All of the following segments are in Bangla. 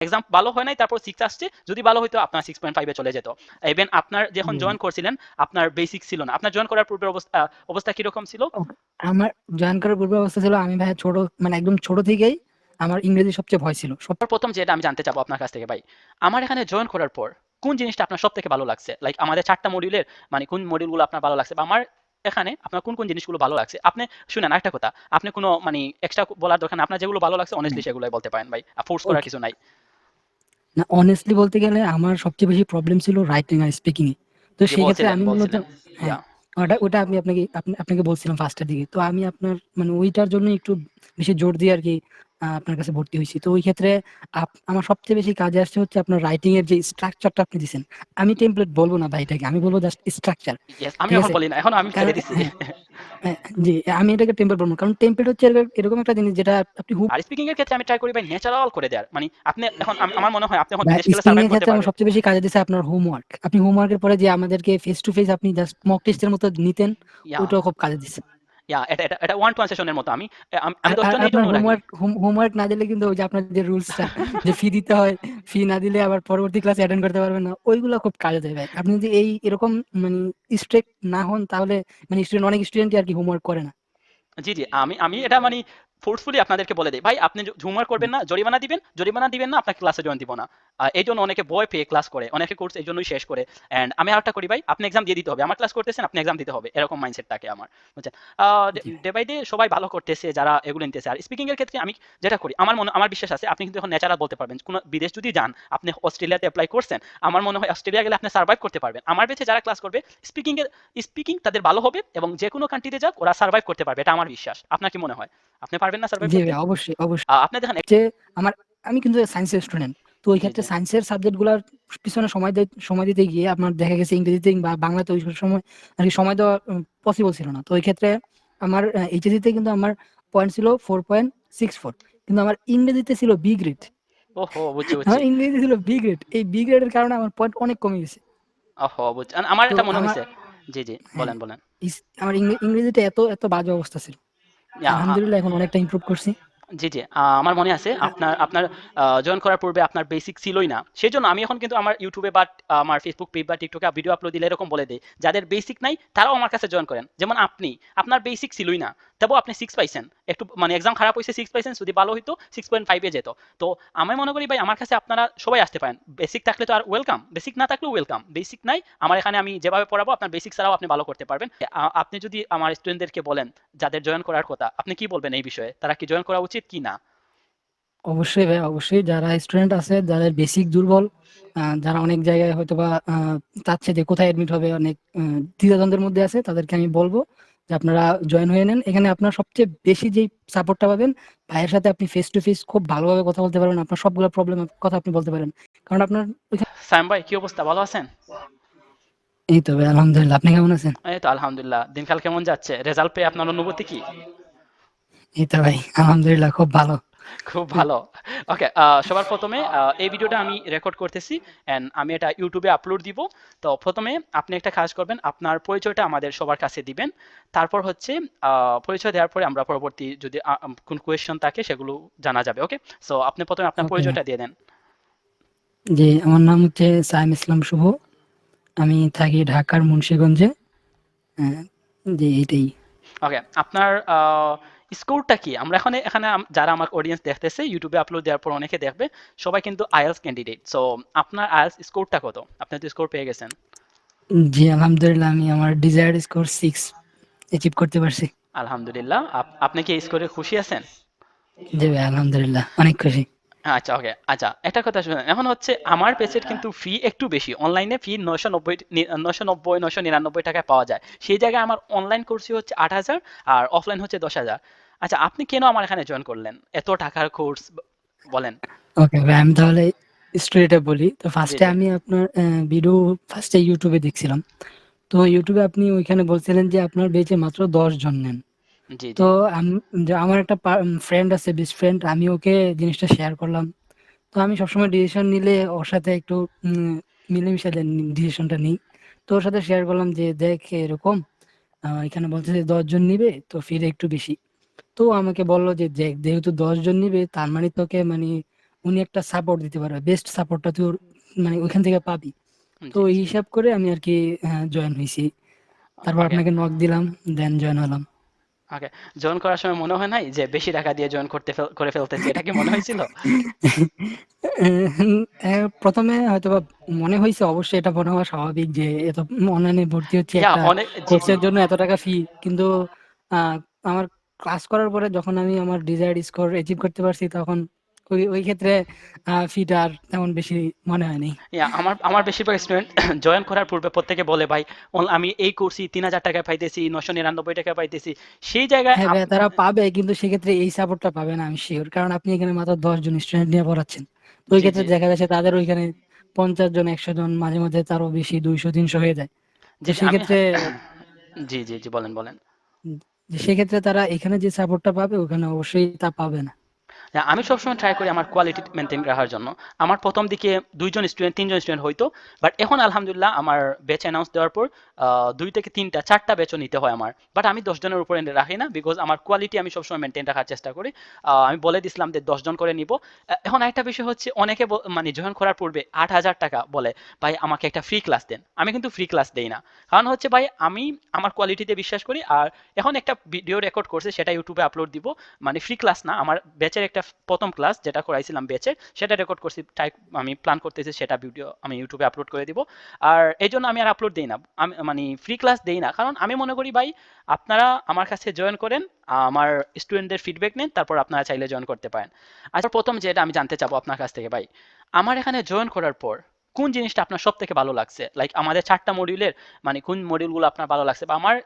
এক্সাম ভালো হয় নাই তারপর সিক্স আসছে। যদি ভালো হইতো আপনার সিক্স পয়েন্ট ফাইভে চলে যেত। ইভেন আপনার যখন জয়েন করছিলেন আপনার বেসিক ছিল না। আপনার জয়েন করার পূর্বের অবস্থা অবস্থা কীরকম ছিল? আমার জয়েন করার পূর্বে অবস্থা ছিল আমি ভাই ছোট মানে একদম ছোট থেকেই আমার ইংরেজি সবচেয়ে ভয় ছিল। সব প্রথম যেটা আমি জানতে চাবো আপনার কাছ থেকে ভাই আমার এখানে জয়েন করার পর কোন জিনিসটা আপনার সব থেকে ভালো লাগছে? লাইক আমাদের চারটা মডিউলের মানে কোন মডিউলগুলো আপনার ভালো লাগছে? বা আমার এখানে আপনার কোন কোন জিনিসগুলো ভালো লাগছে? আপনি শুনেন একটা কথা। আপনি কোনো মানে এক্সট্রা বলার দরকার না আপনার যেগুলো ভালো লাগছে অনেস্টলি সেগুলোই বলতে পারেন ভাই। ফোর্স করার কিছু নাই। না অনেস্টলি বলতে গেলে আমার সবচেয়ে বেশি প্রবলেম ছিল রাইটিং আর স্পিকিং এ। তো সেই ক্ষেত্রে আমি মূলত হ্যাঁ ওটা ওটা আমি আপনাকে আপনাকে বলছিলাম ফার্স্টের দিকে। তো আমি আপনার মানে ওইটার জন্য একটু বেশি জোর দিয়ে আর কি আপনার কাছে ভর্তি হয়েছি। তো ওই ক্ষেত্রে আমার সবচেয়ে বেশি কাজে আসছে হচ্ছে আপনার রাইটিং এর যে স্ট্রাকচারটা আপনি দিচ্ছেন আমি টেমপ্লেট বলব না ভাই এটাকে আমি বলব জাস্ট স্ট্রাকচার আমি এখন বলি না এখন আমি ছেড়ে কারণ- দিচ্ছি হ্যাঁ, জি আমি এটাকে টেম্পলেট বলব কারণ টেমপ্লেট হচ্ছে এরকম- একটা জিনিস যেটা আপনি হুব আর স্পিকিং এর ক্ষেত্রে আমি ট্রাই করি ভাই ন্যাচারাল করে দেওয়ার। মানে আপনি এখন আমার মনে হয় আপনি এখন স্পিকিং এর করতে ক্ষেত্রে আমার সবচেয়ে বেশি কাজে দিচ্ছে আপনার হোমওয়ার্ক আপনি হোমওয়ার্কের পরে যে আমাদেরকে ফেস টু ফেস আপনি জাস্ট মক টেস্টের মতো নিতেন ওটাও খুব কাজে দিচ্ছে yeah, এটা এটা এটা ওয়ান টু সেশনের মতো আমি আমি আমি দশজন এই জন্য হোমওয়ার্ক হোমওয়ার্ক না দিলে কিন্তু ওই যে আপনার যে রুলসটা যে ফি দিতে হয় ফি না দিলে আবার পরবর্তী ক্লাসে অ্যাটেন্ড করতে পারবেন না ওইগুলো খুব কাজে দেবে আপনি যদি এই এরকম মানে স্ট্রিক্ট না হন তাহলে মানে স্টুডেন্ট অনেক স্টুডেন্টই আর কি হোমওয়ার্ক করে না। জি জি আমি আমি এটা মানে ফোর্সফুলি আপনাদেরকে বলে দিই। ভাই আপনি ঝুমার করবেন না জরিমানা দিবেন জরিমানা দিবেন না আপনাকে ক্লাসে জয়েন দিব না। এই জন্য অনেকে ভয় পেয়ে ক্লাস করে অনেকে কোর্স এই জন্যই শেষ করে। অ্যান্ড আমি আরেকটা করি ভাই আপনি এক্সাম দিয়ে দিতে হবে। আমার ক্লাস করতেছেন আপনি এক্সাম দিতে হবে। এরকম মাইন্ডসেট থাকে আমার বুঝছেন? ডে বাই ডে সবাই ভালো করতেছে যারা এগুলো নিতেছে। আর স্পিকিং এর ক্ষেত্রে আমি যেটা করি আমার মনে আমার বিশ্বাস আছে আপনি কিন্তু এখন ন্যাচারাল বলতে পারবেন। কোনো বিদেশ যদি যান আপনি অস্ট্রেলিয়াতে অ্যাপ্লাই করছেন আমার মনে হয় অস্ট্রেলিয়া গেলে আপনি সার্ভাইভ করতে পারবেন। আমার বেঁচে যারা ক্লাস করবে স্পিকিং এর স্পিকিং তাদের ভালো হবে এবং যে কোনো কান্ট্রিতে যাক ওরা সার্ভাইভ করতে পারবে এটা আমার বিশ্বাস। আপনার কি মনে হয়? আপনি পারবেন না সার্ভাইভ জি অবশ্যই অবশ্যই। আপনি দেখেন যে আমার আমি কিন্তু সায়েন্সের স্টুডেন্ট তো ওই ক্ষেত্রে সায়েন্সের সাবজেক্টগুলোর পিছনে সময় সময় দিতে গিয়ে আপনার দেখা গেছে ইংরেজিতে বা বাংলাতে ওই সময় আর কি সময় দেওয়া পসিবল ছিল না। তো ওই ক্ষেত্রে আমার এইচএসিতে কিন্তু আমার পয়েন্ট ছিল ফোর পয়েন্ট সিক্স ফোর কিন্তু আমার ইংরেজিতে ছিল বি গ্রেড আমার ইংরেজি ছিল বি গ্রেড এই বি গ্রেডের কারণে আমার পয়েন্ট অনেক কমে গেছে। ওহো বুঝছি। আমার এটা মনে হয়েছে। জি জি হ্যাঁ। বলেন বলেন। আমার ইংরেজিতে এত এত বাজে অবস্থা ছিল। আলহামদুলিল্লাহ এখন অনেকটা ইমপ্রুভ করছি। জি জি। আমার মনে আছে আপনার আপনার জয়েন করার পূর্বে আপনার বেসিক ছিলই না। সেই জন্য আমি এখন কিন্তু আমার ইউটিউবে বা আমার ফেসবুক পেজ বা টিকটকে ভিডিও আপলোড দিলে এরকম বলে দেই। যাদের বেসিক নাই তারাও আমার কাছে জয়েন করেন। যেমন আপনি আপনার বেসিক ছিলই না। তবু আপনি সিক্স পাইছেন। একটু মানে এক্সাম খারাপ হয়েছে সিক্স পাইছেন যদি ভালো হইতো সিক্স পয়েন্ট ফাইভে যেত। তো আমি মনে করি ভাই আমার কাছে আপনারা সবাই আসতে পারেন। বেসিক থাকলে তো আর ওয়েলকাম বেসিক না থাকলেও ওয়েলকাম বেসিক নাই আমার এখানে আমি যেভাবে পড়াবো আপনার বেসিক ছাড়াও আপনি ভালো করতে পারবেন। আপনি যদি আমার স্টুডেন্টদেরকে বলেন যাদের জয়েন করার কথা আপনি কি বলবেন এই বিষয়ে? তারা কি জয়েন করা উচিত? কি না? অবশ্যই ভাই অবশ্যই। যারা স্টুডেন্ট আছে যাদের বেসিক দুর্বল যারা অনেক জায়গায় হয়তো বা চাচ্ছে যে কোথায় এডমিট হবে অনেক দ্বিধাদ্বন্দ্বের মধ্যে আছে তাদেরকে আমি বলব যে আপনারা জয়েন হয়ে নেন। এখানে আপনার সবচেয়ে বেশি যেই সাপোর্টটা পাবেন ভাইয়ের সাথে আপনি ফেস টু ফেস খুব ভালোভাবে কথা বলতে পারবেন আপনার সবগুলো প্রবলেম কথা আপনি বলতে পারেন। কারণ আপনার সাইম ভাই কি অবস্থা? ভালো আছেন? এই তো ভাই আলহামদুলিল্লাহ। আপনি কেমন আছেন? এই তো আলহামদুলিল্লাহ। দিনকাল কেমন যাচ্ছে? রেজাল্ট পেয়ে আপনার অনুভূতি কি? এই তো ভাই আলহামদুলিল্লাহ খুব ভালো। খুব ভালো। ওকে সবার প্রথমে এই ভিডিওটা আমি রেকর্ড করতেছি এন্ড আমি এটা ইউটিউবে আপলোড দিব। তো প্রথমে আপনি একটা কাজ করবেন আপনার পরিচয়টা আমাদের সবার কাছে দিবেন। তারপর হচ্ছে পরিচয় দেওয়ার পরে আমরা পরবর্তী যদি কোন কোয়েশ্চন থাকে সেগুলো জানা যাবে ওকে সো আপনি প্রথমে আপনার পরিচয়টা দিয়ে দেন। যে আমার নাম হচ্ছে সাইম ইসলাম শুভ। আমি থাকি ঢাকার মুন্সিগঞ্জে। আহ, যে এইটাই। ওকে আপনার স্কোরটা কি? আমরা এখানে এখানে যারা আমার অডিয়েন্স দেখতেছে ইউটিউবে আপলোড দেওয়ার পর অনেকে দেখবে সবাই কিন্তু আইএলস ক্যান্ডিডেট সো আপনার আইএলস স্কোরটা কত? আপনি তো স্কোর পেয়ে গেছেন। জি আলহামদুলিল্লাহ আমি আমার ডিজায়ার্ড স্কোর সিক্স অ্যাচিভ করতে পারছি। আলহামদুলিল্লাহ আপনি কি স্কোরে খুশি আছেন? জি ভাই আলহামদুলিল্লাহ অনেক খুশি। আচ্ছা ওকে আচ্ছা একটা কথা শুনেন এখন হচ্ছে আমার পেজের কিন্তু ফি একটু বেশি অনলাইনে ফি নয়শো নব্বই নয়শো নব্বই নয়শো নিরানব্বই টাকায় পাওয়া যায়। সেই জায়গায় আমার অনলাইন কোর্সই হচ্ছে আট হাজার আর অফলাইন হচ্ছে দশ হাজার। আচ্ছা আপনি কেন আমার এখানে জয়েন করলেন? এত টাকার কোর্স বলেন। ওকে আমি তাহলে স্ট্রেটে বলি। তো ফার্স্টে আমি আপনার ভিডিও ফার্স্টে ইউটিউবে দেখছিলাম। তো ইউটিউবে আপনি ওইখানে বলছিলেন যে আপনার বেচে মাত্র দশ জন নেন। তো আমার একটা ফ্রেন্ড আছে বেস্ট ফ্রেন্ড আমি ওকে জিনিসটা শেয়ার করলাম। তো আমি সবসময় ডিসিশন নিলে ওর সাথে একটু মিলেমিশে ডিসিশনটা নিই। তো ওর সাথে শেয়ার করলাম যে দেখ এরকম এখানে বলতেছে দশ জন নিবে তো ফিরে একটু বেশি। তো আমাকে বলল যে যেহেতু দশ জন নিবে তার মানে তোকে মানে উনি একটা সাপোর্ট দিতে পারবে বেস্ট সাপোর্টটা তুই মানে ওইখান থেকে পাবি। তো এই হিসাব করে আমি আর কি জয়েন হয়েছি তারপর আপনাকে নক দিলাম দেন জয়েন হলাম। ওকে জয়েন করার সময় মনে হয় নাই যে বেশি টাকা দিয়ে জয়েন করতে করে ফেলতেছি? এটা কি মনে হয়েছিল প্রথমে হয়তো মনে হয়েছে অবশ্যই এটা মনে হওয়া স্বাভাবিক যে এত অনলাইনে ভর্তি হচ্ছে একটা কোর্সের জন্য এত টাকা ফি কিন্তু আমার ক্লাস করার পরে যখন আমি আমার ডিজায়ার্ড স্কোর অ্যাচিভ করতে পারছি তখন ওই ওই ক্ষেত্রে ফিটা আর তেমন বেশি মনে হয়নি আমার আমার বেশিরভাগ স্টুডেন্ট জয়েন করার পূর্বে প্রত্যেকে বলে ভাই আমি এই কোর্সই তিন হাজার টাকায় পাইতেছি নশো নিরানব্বই টাকায় পাইতেছি। সেই জায়গায় হ্যাঁ তারা পাবে কিন্তু সেক্ষেত্রে এই সাপোর্টটা পাবে না আমি শিওর কারণ আপনি এখানে মাত্র দশ জন স্টুডেন্ট নিয়ে পড়াচ্ছেন। ওই ক্ষেত্রে দেখা যাচ্ছে তাদের ওইখানে পঞ্চাশ জন একশো জন মাঝে মাঝে তারও বেশি দুইশো তিনশো হয়ে যায়। আমি সেক্ষেত্রে জি জি জি বলেন বলেন। যে সেক্ষেত্রে তারা এখানে যে সাপোর্টটা পাবে ওখানে অবশ্যই তা পাবে না। আমি সবসময় ট্রাই করি আমার কোয়ালিটি মেনটেন রাখার জন্য। আমার প্রথম দিকে দুইজন স্টুডেন্ট তিনজন স্টুডেন্ট হইতো বাট এখন আলহামদুলিল্লাহ আমার ব্যাচ অ্যানাউন্স দেওয়ার পর দুই থেকে তিনটা, চারটা ব্যাচও নিতে হয় আমার। বাট আমি দশজনের উপরে রাখি না বিকজ আমার কোয়ালিটি আমি সবসময় মেনটেন রাখার চেষ্টা করি। আমি বলে দিছিলাম যে দশজন করে নিব। এখন একটা বিষয় হচ্ছে, অনেকে মানে জয়েন করার পূর্বে আট হাজার টাকা বলে, ভাই, আমাকে একটা ফ্রি ক্লাস দেন। আমি কিন্তু ফ্রি ক্লাস দেই না। কারণ হচ্ছে, ভাই, আমি আমার কোয়ালিটিতে বিশ্বাস করি, আর এখন একটা ভিডিও রেকর্ড করছে, সেটা ইউটিউবে আপলোড দিব। মানে ফ্রি ক্লাস না, আমার ব্যাচের একটা প্রথম ক্লাস যেটা করাইছিলাম ব্যাচের সেটা রেকর্ড করছি টাই আমি প্ল্যান করতেছি সেটা ভিডিও আমি ইউটিউবে আপলোড করে দিব। আর এই জন্য আমি আর আপলোড দিই না, আমি মানে ফ্রি ক্লাস দেই না। কারণ আমি মনে করি, ভাই, আপনারা আমার কাছে জয়েন করেন, আমার স্টুডেন্টদের ফিডব্যাক নেন, তারপর আপনারা চাইলে জয়েন করতে পারেন। আচ্ছা প্রথম যেটা আমি জানতে চাবো আপনার কাছ থেকে, ভাই, আমার এখানে জয়েন করার পর কোন জিনিসটা আপনার সব থেকে ভালো লাগছে? লাইক আমাদের চারটা মডিউলের মানে কোন মডিউলগুলো আপনার ভালো লাগছে? বা আমার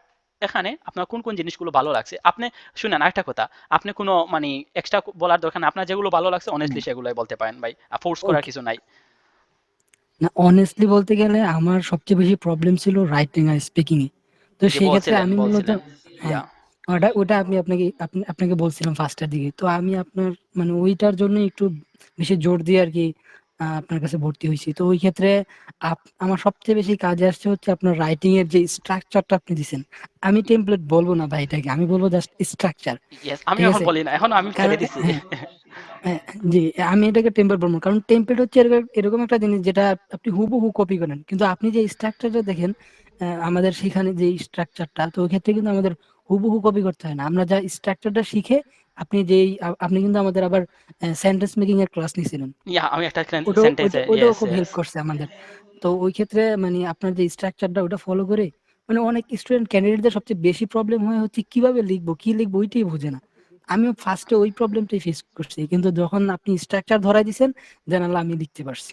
এখানে আপনার কোন কোন জিনিসগুলো ভালো লাগছে? আপনি শুনেন আরেকটা কথা আপনি কোনো মানে এক্সট্রা বলার দরকার না আপনার যেগুলো ভালো লাগছে অনেস্টলি সেগুলোই বলতে পারেন ভাই। ফোর্স করার কিছু নাই। না অনেস্টলি বলতে গেলে আমার সবচেয়ে বেশি প্রবলেম ছিল রাইটিং আর স্পিকিং এ। তো সেই ক্ষেত্রে আমি মূলত হ্যাঁ ওটা ওটা আমি আপনাকে আপনাকে বলছিলাম ফার্স্টের দিকে। তো আমি আপনার মানে ওইটার জন্য একটু বেশি জোর দিয়ে আর কি আপনার কাছে ভর্তি হয়েছি। তো ওই ক্ষেত্রে আমার সবচেয়ে বেশি কাজে আসছে হচ্ছে আপনার রাইটিং এর যে স্ট্রাকচারটা আপনি দিছেন। আমি টেমপ্লেট বলব না ভাই এটাকে আমি বলব জাস্ট স্ট্রাকচার আমি এখন বলি না এখন আমি ফেলে দিছি। হ্যাঁ হ্যাঁ, জি আমি এটাকে টেম্পলেট বলব কারণ টেমপ্লেট হচ্ছে এরকম- একটা জিনিস যেটা আপনি হুবহু কপি করেন। কিন্তু আপনি যে স্ট্রাকচারটা দেখেন আমাদের সেখানে যে স্ট্রাকচারটা তো ওই ক্ষেত্রে কিন্তু আমাদের হুবহু কপি করতে হয় না। আমরা যা স্ট্রাকচারটা শিখে আপনি যেই আ- আপনি কিন্তু আমাদের আবার সেন্টেন্স মেকিং এর ক্লাস নিয়েছিলেন ইয়া আমি একটা সেন্টেন্সে ওটাও খুব হেল্প করছে আমাদের। তো ওই ক্ষেত্রে মানে আপনার যে স্ট্রাকচারটা ওটা ফলো করে মানে অনেক স্টুডেন্ট ক্যান্ডিডেটদের সবচেয়ে বেশি প্রবলেম হয় হচ্ছে কীভাবে লিখব কি লিখব ওইটাই বোঝে না। আমিও ফার্স্টে ওই প্রবলেমটাই ফেস করছি। কিন্তু যখন আপনি স্ট্রাকচার ধরাই দিছেন জানালা আমি লিখতে পারছি।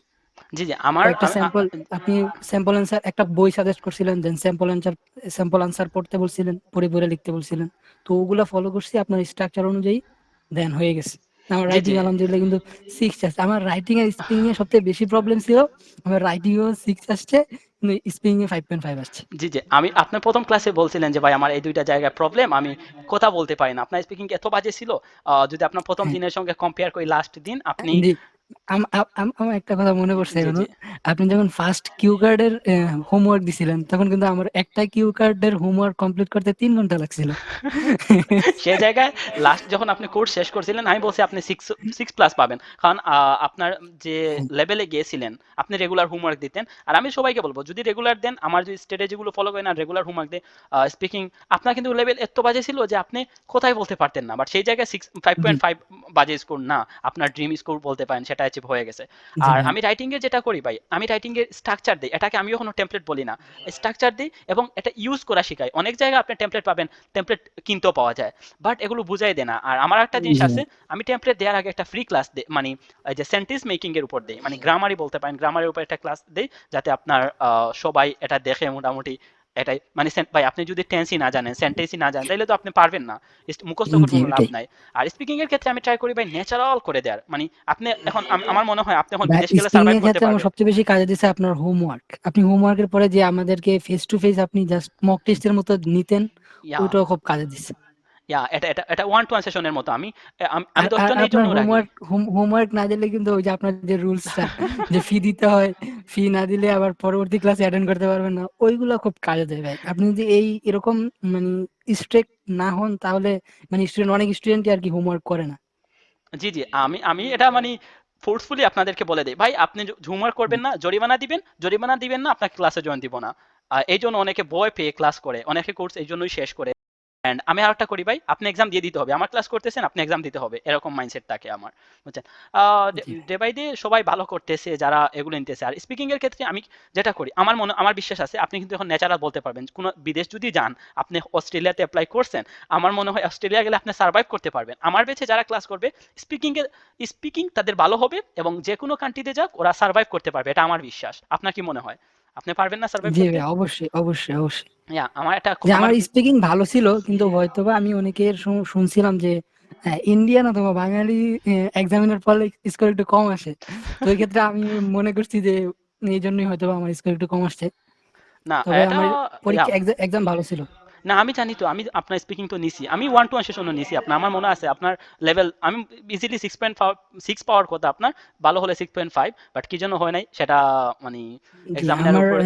জি জি আমার আমি- স্যাম্পল আপনি স্যাম্পল অ্যান্সার একটা বই সাজেস্ট করছিলেন then sample answer sample answer পড়তে বলছিলেন পড়ে পড়ে লিখতে বলছিলেন। তো ওগুলা ফলো করছি আপনার স্ট্রাকচার অনুযায়ী দেন হয়ে গেছে। আমার রাইটিং আলহামদুলিল্লাহ কিন্তু সিক্স আসছে। আমার রাইটিং আর স্পিকিং এ সবথেকে বেশি প্রবলেম ছিল আমার রাইটিং এও সিক্স আসছে কিন্তু স্পিকিং এ ফাইভ পয়েন্ট ফাইভ আসছে। জি জি আমি আপনার প্রথম ক্লাসে বলছিলেন যে ভাই আমার এই দুইটা জায়গায় প্রবলেম আমি কথা বলতে পারি না। আপনার স্পিকিং এত বাজে ছিল? যদি আপনার প্রথম হ্যাঁ। দিনের সঙ্গে কম্পেয়ার করি লাস্ট দিন আপনি আমার একটা কথা মনে পড়ছে এখনও আপনি যখন ফার্স্ট কিউ কার্ডের হোমওয়ার্ক দিছিলেন তখন কিন্তু আমার একটা কিউ কার্ডের হোমওয়ার্ক কমপ্লিট করতে তিন ঘণ্টা লাগছিল। সেই জায়গায় লাস্ট যখন আপনি কোর্স শেষ করছিলেন আমি বলছি আপনি সিক্স সিক্স প্লাস পাবেন। কারণ আপনার যে লেভেলে গিয়েছিলেন আপনি রেগুলার হোমওয়ার্ক দিতেন। আর আমি সবাইকে বলব যদি রেগুলার দেন আমার যে স্ট্র্যাটেজিগুলো ফলো করেন আর রেগুলার হোমওয়ার্ক দেন স্পিকিং আপনার কিন্তু লেভেল এত বাজে ছিল যে আপনি কোথায় বলতে পারতেন না। বাট সেই জায়গায় সিক্স ফাইভ পয়েন্ট ফাইভ বাজে স্কোর না। আপনার ড্রিম স্কোর বলতে পারেন সেটা অ্যাচিভ হয়ে গেছে। আর আমি রাইটিং এ যেটা করি ভাই আমি রাইটিং এর স্ট্রাকচার দিই। এটাকে আমিও কোনো টেমপ্লেট বলি না। স্ট্রাকচার দিই এবং এটা ইউজ করা শিখাই। অনেক জায়গায় আপনি টেমপ্লেট পাবেন টেমপ্লেট কিনতেও পাওয়া যায়। বাট এগুলো বুঝাই দেয় না। আর আমার একটা জিনিস আছে আমি টেমপ্লেট দেওয়ার আগে একটা ফ্রি ক্লাস দিই মানে যে সেন্টেন্স মেকিং এর উপর দিই। মানে গ্রামারই বলতে পারেন গ্রামারের উপর একটা ক্লাস দিই যাতে আপনার সবাই এটা দেখে মোটামুটি এটাই। মানে ভাই আপনি যদি টেন্সই না জানেন সেন্টেন্সই না জানেন তাহলে তো আপনি পারবেন না। মুখস্থ করে কোনো লাভ নাই। আর স্পিকিং এর ক্ষেত্রে আমি ট্রাই করি ভাই ন্যাচারাল করে দেয়ার মানে আপনি এখন আমার মনে হয় আপনি এখন বিদেশ গেলে সার্ভাইভ করতে পারবেন আমার সবচেয়ে বেশি কাজে দিছে আপনার হোমওয়ার্ক আপনি হোমওয়ার্কের পরে যে আমাদেরকে ফেস টু ফেস আপনি জাস্ট মক টেস্টের মতো নিতেন ওটাও খুব কাজে দিছে। ইয়া এটা এটা এটা ওয়ান টু ওয়ান সেশনের মতো আমি আমি জন্য হোমওয়ার্ক হোমওয়ার্ক না দিলে কিন্তু ওই যে আপনার যে রুলসটা যে ফি দিতে হয় ফি না দিলে আবার পরবর্তী ক্লাসে অ্যাটেন্ড করতে পারবেন না ওইগুলো খুব কাজে দেয় ভাই। আপনি যদি এই এরকম মানে স্ট্রিক্ট না হন তাহলে মানে স্টুডেন্ট অনেক স্টুডেন্টই আর কি হোমওয়ার্ক করে না। জি জি আমি আমি এটা মানে ফোর্সফুলি আপনাদেরকে বলে দেই। ভাই আপনি ঝুমার করবেন না জরিমানা দিবেন জরিমানা দিবেন না আপনার ক্লাসে জয়েন দিব না। আর এই জন্য অনেকে ভয় পেয়ে ক্লাস করে অনেকে কোর্স এই জন্যই শেষ করে। অ্যান্ড আমি আরেকটা করি ভাই আপনি এক্সাম দিয়ে দিতে হবে। আমার ক্লাস করতেছেন আপনি এক্সাম দিতে হবে। এরকম মাইন্ডসেট থাকে আমার বুঝছেন? ডে বাই ডে সবাই ভালো করতেছে যারা এগুলো নিতেছে। আর স্পিকিং এর ক্ষেত্রে আমি যেটা করি আমার মনে আমার বিশ্বাস আছে আপনি কিন্তু এখন ন্যাচারাল বলতে পারবেন। কোনো বিদেশ যদি যান আপনি অস্ট্রেলিয়াতে অ্যাপ্লাই করছেন আমার মনে হয় অস্ট্রেলিয়া গেলে আপনি সার্ভাইভ করতে পারবেন। আমার বেছে যারা ক্লাস করবে স্পিকিং এর স্পিকিং তাদের ভালো হবে এবং যে কোনো কান্ট্রিতে যাক ওরা সার্ভাইভ করতে পারবে। এটা আমার বিশ্বাস। আপনার কি মনে হয়? আপনি পারবেন না সার্ভাইভ করতে? অবশ্যই অবশ্যই অবশ্যই। আমার একটা আমার স্পিকিং ভালো ছিল কিন্তু হয়তোবা আমি অনেকের শুনছিলাম যে ইন্ডিয়ান অথবা বাঙালি এক্সামিনার ফলে স্কোর একটু কম আসে। তো এই ক্ষেত্রে আমি মনে করছি যে এই জন্যই হয়তোবা আমার স্কোর একটু কম আসছে। না পরীক্ষা এক্সাম ভালো ছিল। না আমি জানি তো আমি আপনার স্পিকিং তো নিছি। আমি ওয়ান টু ওয়ান সেশনও নিছি আপনার আমার মনে আছে আপনার লেভেল আমি ইজিলি সিক্স পয়েন্ট সিক্স পাওয়ার কথা আপনার ভালো হলে সিক্স পয়েন্ট ফাইভ বাট কি জন্য হয় নাই সেটা মানে এক্সামিনার উপর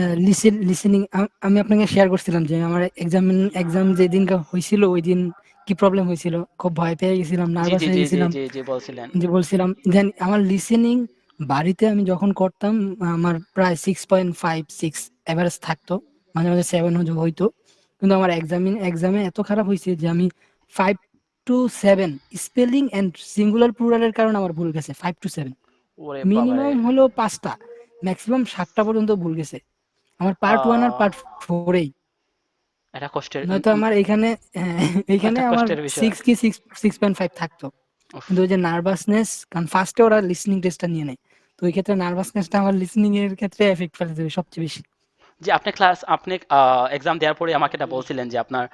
লিসেনিং আমি আপনাকে শেয়ার করছিলাম যে আমার এক্সাম এক্সাম যেদিন হয়েছিল ওই দিন কি প্রবলেম হয়েছিল খুব ভয় পেয়ে গেছিলাম নার্ভাস হয়ে গেছিলাম। জি বলছিলেন। যে বলছিলাম দেন আমার লিসেনিং বাড়িতে আমি যখন করতাম আমার প্রায় six point five six average থাকতো মাঝে মাঝে সেভেন হইতো। কিন্তু আমার এক্সামিন এক্সামে এত খারাপ হয়েছে যে আমি five to seven spelling and singular প্লুরালের কারণে আমার ভুল গেছে ফাইভ টু সেভেন মিনিমাম হলো পাঁচটা ম্যাক্সিমাম সাতটা পর্যন্ত ভুল গেছে। আমার পার্ট ওয়ান আর পার্ট ফোরেই এটা কষ্টের নয়তো আমার এখানে হ্যাঁ, এইখানে আমার সিক্স কি সিক্স সিক্স পয়েন্ট ফাইভ থাকতো। কিন্তু ওই যে নার্ভাসনেস কারণ ফার্স্টে ওরা লিসনিং টেস্টটা নিয়ে নেয়। তো ওই ক্ষেত্রে নার্ভাসনেসটা আমার লিসনিং এর ক্ষেত্রে এফেক্ট ফেলে দেবে সবচেয়ে বেশি। যে আপনি ক্লাস আপনি এক্সাম দেওয়ার পরে আমাকে এটা বলছিলেন যে আপনার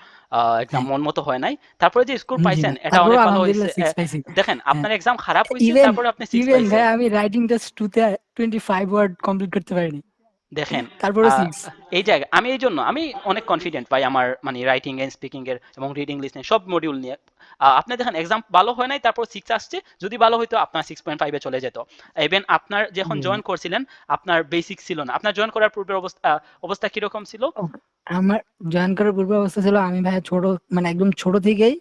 এক্সাম হ্যাঁ। মন মতো হয় নাই। তারপরে যে স্কোর পাইছেন এটা অনেক ভালো হয়েছে। দেখেন হ্যাঁ। আপনার এক্সাম খারাপ হয়েছে তারপরে আপনি সিক্স ইভেন ভাই পাইছেন আমি রাইটিং টেস্ট 2 তে 25 ওয়ার্ড কমপ্লিট করতে পারিনি। দেখেন তারপরে এই জায়গা আমি এই জন্য আমি অনেক কনফিডেন্ট পাই আমার মানে রাইটিং এন্ড স্পিকিং এর এবং রিডিং লিসনিং সব মডিউল নিয়ে। আপনি দেখেন এক্সাম ভালো হয় নাই তারপর সিক্স আসছে যদি ভালো হইতো আপনার সিক্স পয়েন্ট ফাইভে চলে যেত। ইভেন আপনার যখন জয়েন করছিলেন আপনার বেসিক ছিল না। আপনার জয়েন করার পূর্বের অবস্থা অবস্থা কীরকম ছিল? আমার জয়েন করার পূর্ব অবস্থা ছিল আমি ভাই ছোট মানে একদম ছোট থেকেই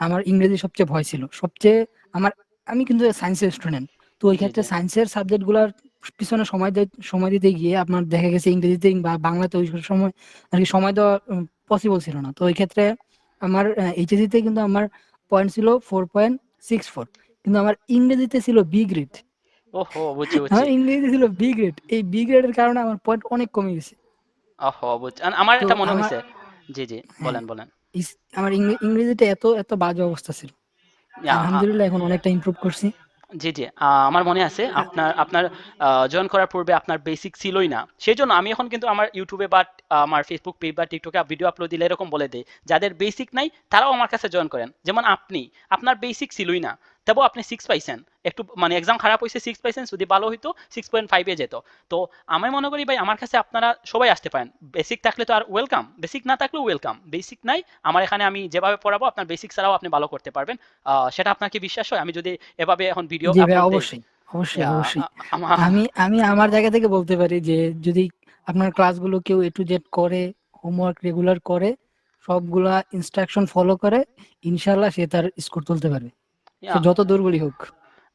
আমার ইংরেজি সবচেয়ে ভয় ছিল। সবচেয়ে আমার আমি কিন্তু সায়েন্সের স্টুডেন্ট তো ওই ক্ষেত্রে সায়েন্সের সাবজেক্টগুলার পিছনে সময় সময় দিতে গিয়ে আপনার দেখা গেছে ইংরেজিতে বা বাংলাতে ওই সময় আর কি সময় দেওয়া পসিবল ছিল না। তো ওই ক্ষেত্রে আমার এইচএসিতে কিন্তু আমার পয়েন্ট ছিল ফোর পয়েন্ট সিক্স ফোর কিন্তু আমার ইংরেজিতে ছিল বি গ্রেড ওহো বুঝছি আমার ইংরেজিতে ছিল বি গ্রেড এই বি গ্রেডের কারণে আমার পয়েন্ট অনেক কমে গেছে। ওহো বুঝছি। আমার এটা মনে হয়েছে। জি জি হ্যাঁ বলেন বলেন। আমার ইংরেজিতে এত এত বাজে অবস্থা ছিল। আলহামদুলিল্লাহ এখন অনেকটা ইমপ্রুভ করছি। জি জি। আহ, আমার মনে আছে আপনার আপনার জয়েন করার পূর্বে আপনার বেসিক ছিলই না। সেই জন্য আমি এখন কিন্তু আমার ইউটিউবে বা আমার ফেসবুক পেজ বা টিকটকে ভিডিও আপলোড দিলে এরকম বলে দেয় যাদের বেসিক নাই তারাও আমার কাছে জয়েন করেন। যেমন আপনি আপনার বেসিক ছিলই না। তবু আপনি সিক্স পাইছেন। একটু মানে এক্সাম খারাপ হয়েছে সিক্স পাইছেন যদি ভালো হইতো সিক্স পয়েন্ট ফাইভে যেত। তো আমি মনে করি ভাই আমার কাছে আপনারা সবাই আসতে পারেন। বেসিক থাকলে তো আর ওয়েলকাম বেসিক না থাকলেও ওয়েলকাম বেসিক নাই আমার এখানে আমি যেভাবে পড়াবো আপনার বেসিক ছাড়াও আপনি ভালো করতে পারবেন। সেটা আপনার কি বিশ্বাস হয় আমি যদি এভাবে এখন ভিডিও অবশ্যই অবশ্যই অবশ্যই। আমি আমি আমার জায়গা থেকে বলতে পারি যে যদি আপনার ক্লাসগুলো কেউ এ টু জেড করে হোমওয়ার্ক রেগুলার করে সবগুলা ইনস্ট্রাকশন ফলো করে ইনশাল্লাহ সে তার স্কোর তুলতে পারবে। যত দুর্বলই হোক।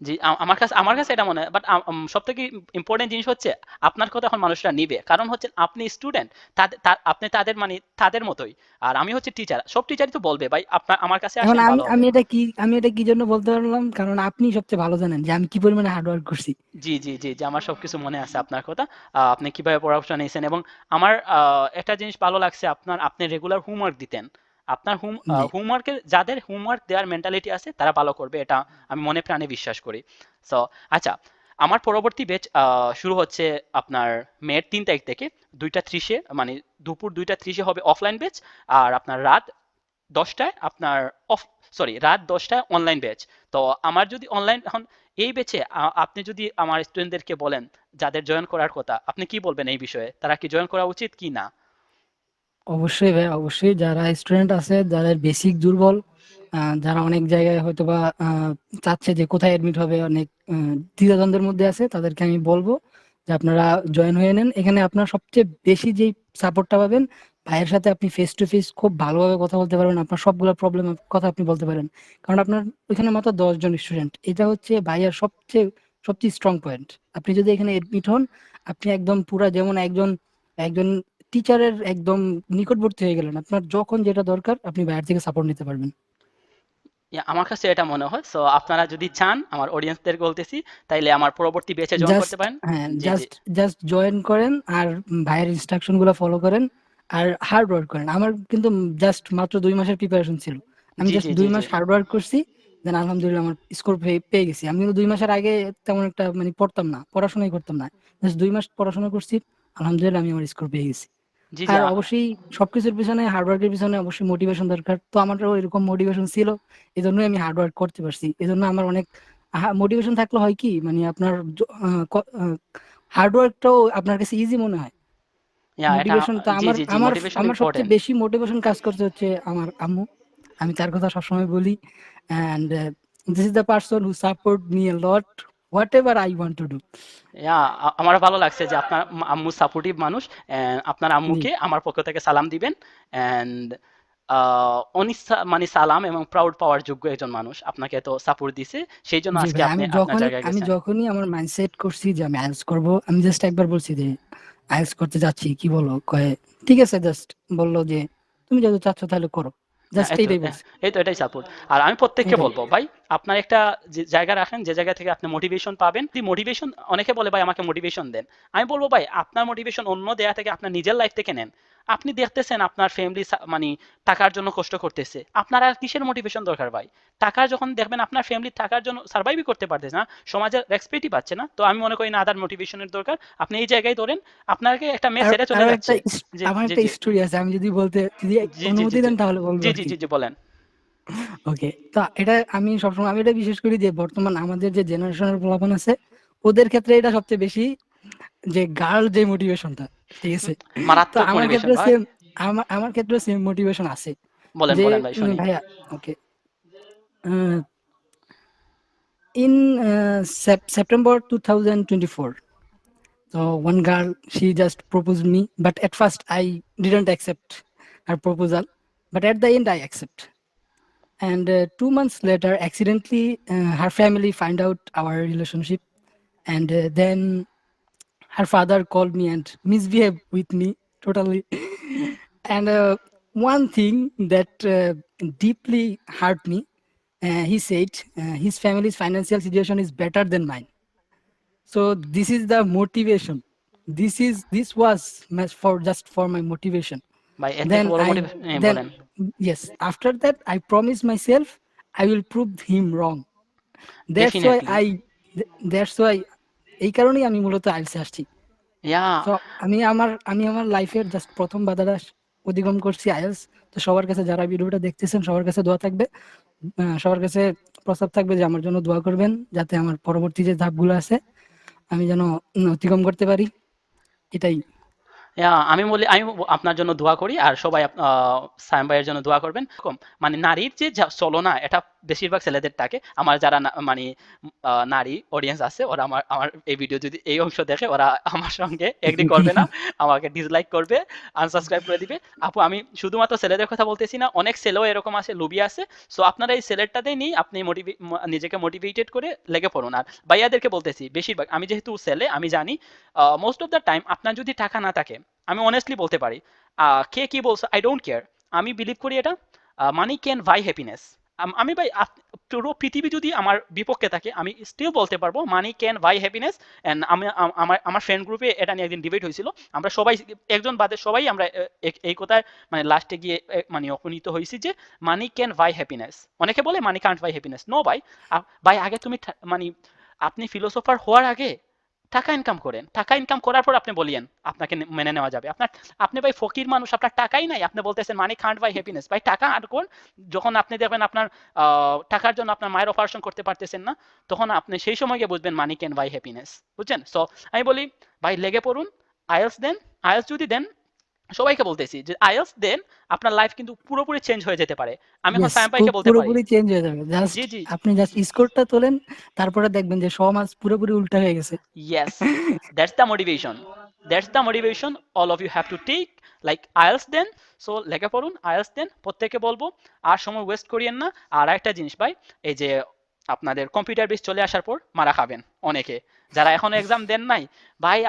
জি আমার কাছে আমার কাছে এটা মনে হয় বাট সব থেকে ইম্পর্টেন্ট জিনিস হচ্ছে আপনার কথা এখন মানুষরা নিবে। কারণ হচ্ছে আপনি স্টুডেন্ট তাদের আপনি তাদের মানে তাদের মতোই। আর আমি হচ্ছে টিচার সব টিচারই তো বলবে ভাই আপনার আমার কাছে এখন আমি আমি এটা কি আমি এটা কি জন্য বলতে পারলাম? কারণ আপনি সবচেয়ে ভালো জানেন যে আমি কি পরিমাণে হার্ডওয়ার্ক করছি। জি জি জি জি আমার সবকিছু মনে আছে আপনার কথা আপনি কীভাবে পড়াশোনা নিয়েছেন এবং আমার একটা জিনিস ভালো লাগছে আপনার আপনি রেগুলার হোমওয়ার্ক দিতেন। আপনার হোম হোমওয়ার্কের যাদের হোমওয়ার্ক দেওয়ার মেন্টালিটি আছে তারা ভালো করবে এটা আমি মনে প্রাণে বিশ্বাস করি। সো আচ্ছা আমার পরবর্তী ব্যাচ শুরু হচ্ছে আপনার মের তিন তারিখ থেকে দুইটা ত্রিশে মানে দুপুর দুইটা ত্রিশে হবে অফলাইন ব্যাচ আর আপনার রাত দশটায় আপনার অফ সরি রাত দশটায় অনলাইন ব্যাচ তো আমার যদি অনলাইন এখন এই ব্যাচে আপনি যদি আমার স্টুডেন্টদেরকে বলেন যাদের জয়েন করার কথা আপনি কি বলবেন এই বিষয়ে? তারা কি জয়েন করা উচিত কি না? অবশ্যই ভাই, অবশ্যই। যারা স্টুডেন্ট আছে, যাদের বেসিক দুর্বল যারা অনেক জায়গায় হয়তো বা চাচ্ছে যে কোথায় অ্যাডমিট হবে, অনেক দ্বিধাদ্বন্দ্বের মধ্যে আছে, তাদেরকে আমি বলব যে আপনারা জয়েন হয়ে নেন। এখানে আপনার সবচেয়ে বেশি যেই সাপোর্টটা পাবেন, ভাইয়ের সাথে আপনি ফেস টু ফেস খুব ভালোভাবে কথা বলতে পারবেন, আপনার সবগুলো প্রবলেম কথা আপনি বলতে পারেন। কারণ আপনার ওইখানে মাত্র দশজন স্টুডেন্ট এটা হচ্ছে ভাইয়ার সবচেয়ে সবচেয়ে স্ট্রং পয়েন্ট আপনি যদি এখানে এডমিট হন, আপনি একদম পুরা যেমন একজন একজন টিচারের একদম নিকটবর্তী হয়ে গেলেন। আপনার যখন যেটা দরকার আপনি বাইরে থেকে সাপোর্ট নিতে পারবেন। আমার কাছে এটা মনে হয়। সো আপনারা যদি চান আমার অডিয়েন্সদের বলতেছি তাইলে আমার পরবর্তী বেচে জয়েন করতে পারেন। জাস্ট জাস্ট জয়েন করেন আর ভাইয়ের ইনস্ট্রাকশনগুলো ফলো করেন আর হার্ড ওয়ার্ক করেন। আমার কিন্তু জাস্ট মাত্র দুই মাসের প্রিপারেশন ছিল। আমি জাস্ট দুই মাস হার্ড ওয়ার্ক করছি দেন আলহামদুলিল্লাহ আমার স্কোর পেয়ে গেছি। আমি কিন্তু দুই মাসের আগে তেমন একটা মানে পড়তাম না পড়াশোনাই করতাম না। জাস্ট দুই মাস পড়াশোনা করছি আলহামদুলিল্লাহ আমি আমার স্কোর পেয়ে গেছি। জি আর অবশ্যই সবকিছুর পিছনে হার্ড ওয়ার্কের পিছনে অবশ্যই মোটিভেশন দরকার। তো আমারও এরকম মোটিভেশন ছিল এই জন্যই আমি হার্ড ওয়ার্ক করতে পারছি। এই জন্য আমার অনেক মোটিভেশন থাকলে হয় কি মানে আপনার হার্ড ওয়ার্কটাও আপনার কাছে ইজি মনে হয়। মোটিভেশন তো আমার আমার আমার সবচেয়ে বেশি মোটিভেশন কাজ করতে হচ্ছে আমার আম্মু। আমি তার কথা সবসময় বলি। And this is the person who support me a lot whatever I want to do আমার ভালো লাগছে যে আপনার আম- আম্মু সাপোর্টিভ মানুষ আপনার আম্মুকে আমার পক্ষ থেকে সালাম দিবেন অ্যান্ড অনেক সা- মানে সালাম এবং প্রাউড পাওয়ার যোগ্য একজন মানুষ আপনাকে তো সাপোর্ট দিছে সেই জন্য আজকে আপনি আপনার জায়গায় আমি যখনই আমার মাইন্ডসেট করছি যে আমি আইএলটিএস করব আমি জাস্ট একবার বলছি যে আইএলটিএস করতে যাচ্ছি কি বলো? কয়ে ঠিক আছে জাস্ট বলল যে তুমি যেহেতু চাচ্ছ তাহলে করো। জাস্ট এইটাই হ্যাঁ, বলছি এই তো এটাই সাপোর্ট আর আমি প্রত্যেককে বলব ভাই আপনার একটা যে জায়গা রাখেন যে জায়গা থেকে আপনি মোটিভেশন পাবেন যদি মোটিভেশন অনেকে বলে ভাই আমাকে মোটিভেশন দেন। আমি বলব ভাই আপনার মোটিভেশন অন্য দেয়া থেকে আপনার নিজের লাইফ থেকে নেন। আপনি দেখতেছেন আপনার ফ্যামিলি মানে টাকার জন্য কষ্ট করতেছে। আপনার আর কিসের মোটিভেশন দরকার ভাই? টাকা যখন দেখবেন আপনার ফ্যামিলি টাকার জন্য সার্ভাইভই করতে পারতেছে না সমাজের রেসপেক্টই পাচ্ছে না। তো আমি মনে করি না আদার মোটিভেশনের দরকার। আপনি এই জায়গায় ধরেন আপনাকে একটা মেয়ে ছেড়ে চলে যাচ্ছে। আমার একটা স্টোরি আছে আমি যদি বলতে যদি অনুমতি দেন তাহলে বলব জি জি জি বলেন। ওকে তো এটা আমি সবসময় আমি এটা বিশেষ করি যে বর্তমান আমাদের যে জেনারেশনের পোলাপান আছে ওদের ক্ষেত্রে এটা সবচেয়ে বেশি যে গার্ল যে মোটিভেশনটা ঠিক আছে মারাত্মক আমার ক্ষেত্রে সেম আমার আমার ক্ষেত্রে সেম মোটিভেশন আছে বলেন বলেন ভাই শুনি ভাইয়া ওকে in uh, sep- September 2024 so one girl she just proposed me but at first I didn't accept her proposal but at the end I accept and uh, two months later accidentally uh, her family find out our relationship and uh, then her father called me and misbehaved with me totally. and uh, one thing that uh, deeply hurt me, uh, he said, uh, his family's financial situation is better than mine. So this is the motivation. This is this was for just for my motivation. My then, I, motiv eh, then yes. After that, I promised myself I will prove him wrong. That's Definitely. why I. That's why এই কারণেই আমি মূলত আইলসে আসছি। আমি আমার আমি আমার লাইফের জাস্ট প্রথম বাধাটা অতিক্রম করছি আইএলস। তো সবার কাছে যারা ভিডিওটা দেখতেছেন সবার কাছে দোয়া থাকবে। সবার কাছে প্রস্তাব থাকবে যে আমার জন্য দোয়া করবেন যাতে আমার পরবর্তী যে ধাপগুলো আছে আমি যেন অতিক্রম করতে পারি। এটাই। আমি বলি আমি আপনার জন্য দোয়া করি আর সবাই সায়েম ভাইয়ের জন্য দোয়া করবেন। এরকম মানে নারীর যে চলনা এটা বেশিরভাগ ছেলেদের থাকে আমার যারা না- মানে নারী অডিয়েন্স আছে ওরা আমার আমার এই ভিডিও যদি এই অংশ দেখে ওরা আমার সঙ্গে এগ্রি করবে না আমাকে ডিসলাইক করবে আনসাবস্ক্রাইব করে দিবে। আপু আমি শুধুমাত্র ছেলেদের কথা বলতেছি না অনেক ছেলেও এরকম আছে লুবি আছে। সো আপনারা এই ছেলেরটাতেই নিয়ে আপনি মোটিভে নিজেকে মোটিভেটেড করে লেগে পড়ুন। আর ভাইয়াদেরকে বলতেছি বেশিরভাগ আমি যেহেতু ছেলে আমি জানি মোস্ট অফ দ্য টাইম আপনার যদি টাকা না থাকে আমি অনেস্টলি বলতে পারি কে কি বলছে আই ডোন্ট কেয়ার আমি বিলিভ করি এটা মানি ক্যান ভাই হ্যাপিনেস আমি ভাই পুরো পৃথিবী যদি আমার বিপক্ষে থাকে, আমি স্টিল বলতে পারব money can buy happiness and আমি আমার আমার ফ্রেন্ড গ্রুপে এটা নিয়ে একদিন ডিবেট হয়েছিল। আমরা সবাই, একজন বাদে সবাই আমরা এই কথায় মানে লাস্টে গিয়ে মানে উপনীত হয়েছি যে মানি ক্যান ভাই হ্যাপিনেস অনেকে বলে money can't buy happiness no ভাই ভাই, আগে তুমি মানে আপনি ফিলোসফার হওয়ার আগে টাকা ইনকাম করেন। টাকা ইনকাম করার পর আপনি বলিয়েন, আপনাকে মেনে নেওয়া যাবে। আপনার, আপনি ভাই ফকির মানুষ, আপনার টাকাই নাই। আপনি বলতেছেন মানি খান্ড বাই হ্যাপিনেস ভাই, টাকা আর কোন? যখন আপনি দেখবেন আপনার টাকার জন্য আপনার মায়ের অপারেশন করতে পারতেছেন না, তখন আপনি সেই সময় গিয়ে বুঝবেন মানি ক্যান বাই হ্যাপিনেস বুঝছেন? সো আমি বলি, ভাই, লেগে পড়ুন। আয়েলস দেন। আইএলস যদি দেন সবাইকে বলতেছি যে আইএলস দেন আপনার লাইফ কিন্তু পুরোপুরি চেঞ্জ হয়ে যেতে পারে। আমি এখন Yes, সায়াম বলতে পারি। পুরোপুরি চেঞ্জ হয়ে যাবে। জাস্ট জি জি। আপনি জাস্ট স্কোরটা তোলেন তারপরে দেখবেন যে সমাজ পুরোপুরি উল্টা হয়ে গেছে। Yes that's the motivation. That's the motivation all of you have to take like IELTS then so লেখা পড়ুন IELTS দেন প্রত্যেকে বলব আর সময় ওয়েস্ট করিয়েন না। আর একটা জিনিস ভাই এই যে আপনাদের কম্পিউটার বেস চলে আসার পর মারা খাবেন অনেকে। যারা এখনও এক্সাম দেন নাই, ভাই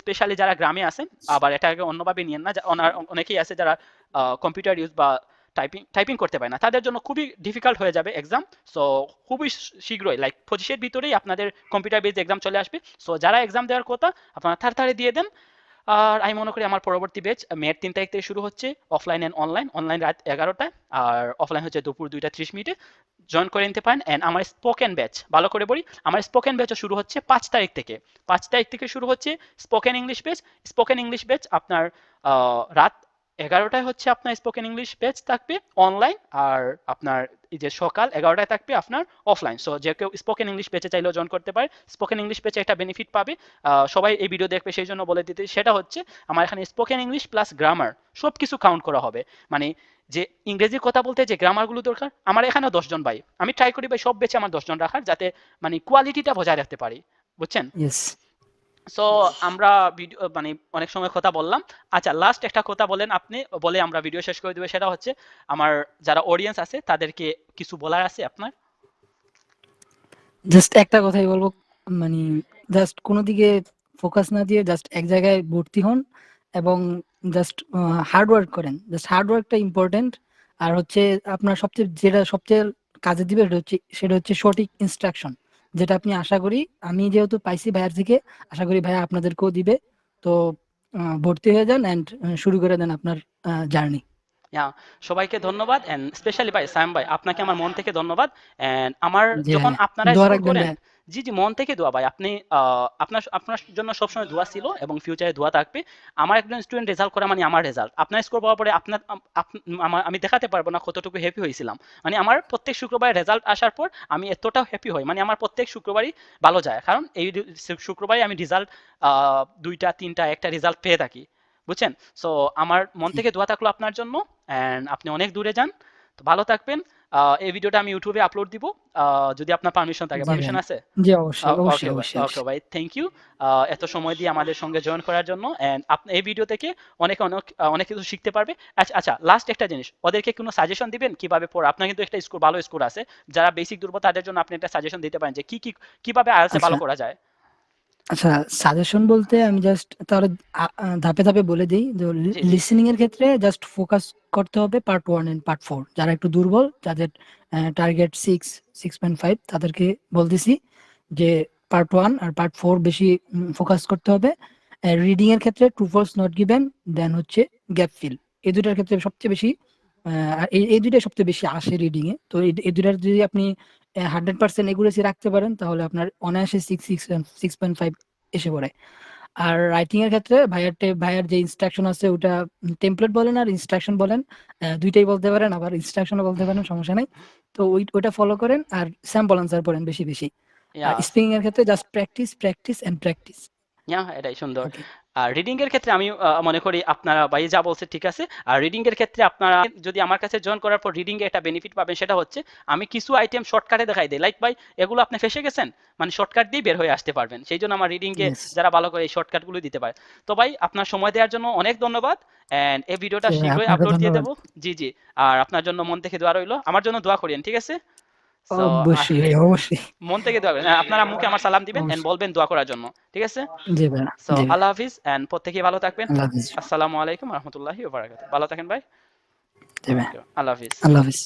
স্পেশালি যারা গ্রামে আছেন, আবার এটাকে অন্যভাবে নিয়েন না অনেকেই আছে যারা কম্পিউটার ইউজ বা টাইপিং টাইপিং করতে পারে না। তাদের জন্য খুবই ডিফিকাল্ট হয়ে যাবে এক্সাম সো খুবই শীঘ্রই লাইক পঁচিশের ভিতরেই আপনাদের কম্পিউটার বেস এক্সাম চলে আসবে। সো যারা এক্সাম দেওয়ার কথা, আপনারা তাড়াতাড়ি দিয়ে দেন আর আমি মনে করি আমার পরবর্তী ব্যাচ মেয়ের তিন তারিখ থেকে শুরু হচ্ছে অফলাইন অ্যান্ড অনলাইন অনলাইন রাত এগারোটায়, আর অফলাইন হচ্ছে দুপুর দুইটা ত্রিশ মিনিটে। জয়েন করে নিতে পারেন অ্যান্ড আমার স্পোকেন ব্যাচ ভালো করে বলি, আমার স্পোকেন ব্যাচও শুরু হচ্ছে পাঁচ তারিখ থেকে। পাঁচ তারিখ থেকে শুরু হচ্ছে spoken English batch spoken English batch আপনার রাত এগারোটায় হচ্ছে আপনার স্পোকেন ইংলিশ ব্যাচ থাকবে অনলাইন আর আপনার এই যে সকাল এগারোটায় থাকবে আপনার অফলাইন সো যে কেউ স্পোকেন ইংলিশ ব্যাচে চাইলেও জয়েন করতে পারে। স্পোকেন ইংলিশ ব্যাচে একটা বেনিফিট পাবে। সবাই এই ভিডিও দেখবে, সেই জন্য বলে দিতে সেটা হচ্ছে আমার এখানে স্পোকেন ইংলিশ প্লাস গ্রামার সব কিছু কাউন্ট করা হবে। মানে যে ইংরেজি কথা বলতে যে গ্রামারগুলো দরকার, আমার এখানেও দশজন ভাই। আমি ট্রাই করি ভাই সব বেচে আমার দশজন রাখার, যাতে মানে কোয়ালিটিটা বজায় রাখতে পারি। বুঝছেন? সো আমরা ভিডিও মানে অনেক সময় কথা বললাম। আচ্ছা লাস্ট একটা কথা বলেন আপনি, বলে আমরা ভিডিও শেষ করে দেবো। সেটা হচ্ছে, আমার যারা অডিয়েন্স আছে, তাদেরকে কিছু বলার আছে আপনার? জাস্ট একটা কথাই বলব মানে জাস্ট কোনো দিকে ফোকাস না দিয়ে জাস্ট এক জায়গায় ভর্তি হন এবং জাস্ট হার্ড ওয়ার্ক করেন। জাস্ট হার্ড ওয়ার্কটা ইম্পর্টেন্ট আর হচ্ছে আপনার সবচেয়ে, যেটা সবচেয়ে কাজে দিবে, সেটা হচ্ছে সেটা হচ্ছে সঠিক ইনস্ট্রাকশন যেটা আপনি আশা করি আমি যেহেতু পাইছি ভাইয়ার থেকে আশা করি ভাইয়া আপনাদেরকেও দিবে। তো ভর্তি হয়ে যান অ্যান্ড শুরু করে দেন আপনার জার্নি। সবাইকে ধন্যবাদ এন্ড স্পেশালি ভাই সায়াম ভাই আপনাকে আমার মন থেকে ধন্যবাদ এন্ড আমার যখন আপনারা জি জি মন থেকে দোয়া ভাই। আপনি আপনার আপনার জন্য সবসময় দোয়া ছিল এবং ফিউচারে দোয়া থাকবে। আমার একজন স্টুডেন্ট রেজাল্ট করা মানে আমার রেজাল্ট আপনার স্কোর পাওয়ার পরে আপনার আমার আমি দেখাতে পারব না কতটুকু হ্যাপি হয়েছিলাম। মানে আমার প্রত্যেক শুক্রবার রেজাল্ট আসার পর আমি এতটাও হ্যাপি হই। মানে আমার প্রত্যেক শুক্রবারই ভালো যায়। কারণ এই শুক্রবারই আমি রেজাল্ট দুইটা তিনটা একটা রেজাল্ট পেয়ে থাকি। বুঝছেন? সো আমার মন থেকে দোয়া থাকল আপনার জন্য। অ্যান্ড আপনি অনেক দূরে যান। তো ভালো থাকবেন। এই ভিডিওটা আমি ইউটিউবে আপলোড দিব। যদি আপনার পারমিশন থাকে পারমিশন আছে? জি অবশ্যই অবশ্যই অবশ্যই। ওকে ভাই থ্যাংক ইউ এত সময় দিয়ে আমাদের সঙ্গে জয়েন করার জন্য। এন্ড আপনি এই ভিডিও থেকে অনেক অনেক অনেক কিছু শিখতে পারবে। আচ্ছা আচ্ছা লাস্ট একটা জিনিস। ওদেরকে কোনো সাজেশন দিবেন কীভাবে পড়া? আপনার কিন্তু একটা স্কুল ভালো স্কুল আছে। যারা বেসিক দুর্বল তাদের জন্য আপনি একটা সাজেশন দিতে পারেন যে কি কি কীভাবে আইএলটিএস ভালো আচ্ছা। করা যায়। আচ্ছা সাজেশন বলতে আমি জাস্ট আ, ধাপে ধাপে বলে দিই যে। লিসেনিং এর ক্ষেত্রে জাস্ট ফোকাস করতে হবে part one and part four যারা একটু দুর্বল যাদের target six six point five তাদেরকে বলতেছি যে পার্ট ওয়ান আর পার্ট ফোর বেশি ফোকাস করতে হবে। রিডিং এর ক্ষেত্রে true false not given then হচ্ছে গ্যাপ ফিল এই দুটার ক্ষেত্রে সবচেয়ে বেশি এই এই দুইটাই সবচেয়ে বেশি আসে রিডিং এ। তো এই এই দুটার যদি আপনি হান্ড্রেড পার্সেন্ট এগুরেসি রাখতে পারেন তাহলে আপনার অনায়াসে six six six point five এসে পড়ে। আর রাইটিং এর ক্ষেত্রে ভাইয়ার ভাইয়ার যে ইনস্ট্রাকশন আছে ওটা টেমপ্লেট বলেন আর ইনস্ট্রাকশন বলেন দুইটাই বলতে পারেন আবার ইনস্ট্রাকশনও বলতে পারেন সমস্যা নাই। তো ওই ওইটা ফলো করেন আর স্যাম্পল আনসার পড়েন বেশি বেশি। স্পিকিং এর ক্ষেত্রে just practice practice and practice yeah, এটাই সুন্দর. আর রিডিং এর ক্ষেত্রে আমি মনে করি আপনারা ভাই যা বলছে ঠিক আছে। আর রিডিং এর ক্ষেত্রে আপনারা যদি আমার কাছে জয়েন করার পর রিডিং এ একটা বেনিফিট পাবেন সেটা হচ্ছে আমি কিছু আইটেম শর্টকাটে দেখাই দিই। লাইক ভাই এগুলো আপনি ফেসে গেছেন? মানে শর্টকাট দিয়ে বের হয়ে আসতে পারবেন। সেই জন্য আমার রিডিং এ যারা ভালো করে এই শর্টকাটগুলো দিতে পারে। তো ভাই আপনার সময় দেওয়ার জন্য অনেক ধন্যবাদ। এন্ড এই ভিডিওটা জি, শীঘ্রই আপলোড দিয়ে। দেবো। জি জি। আর আপনার জন্য মন থেকে দোয়া রইল। আমার জন্য দোয়া করিয়েন ঠিক আছে? অবশ্যই অবশ্যই। মন থেকে দোয়া করেন। আপনার আম্মুকে আমার সালাম দিবেন এন্ড বলবেন দোয়া করার জন্য ঠিক আছে? জি ভাই সো আল্লাহ হাফিজ এন্ড প্রত্যেকেই ভালো থাকবেন। আসসালামু আলাইকুম রহমতুল্লাহি ভালো থাকেন ভাই। জি ভাই আল্লাহ হাফিজ। আল্লাহ হাফিজ।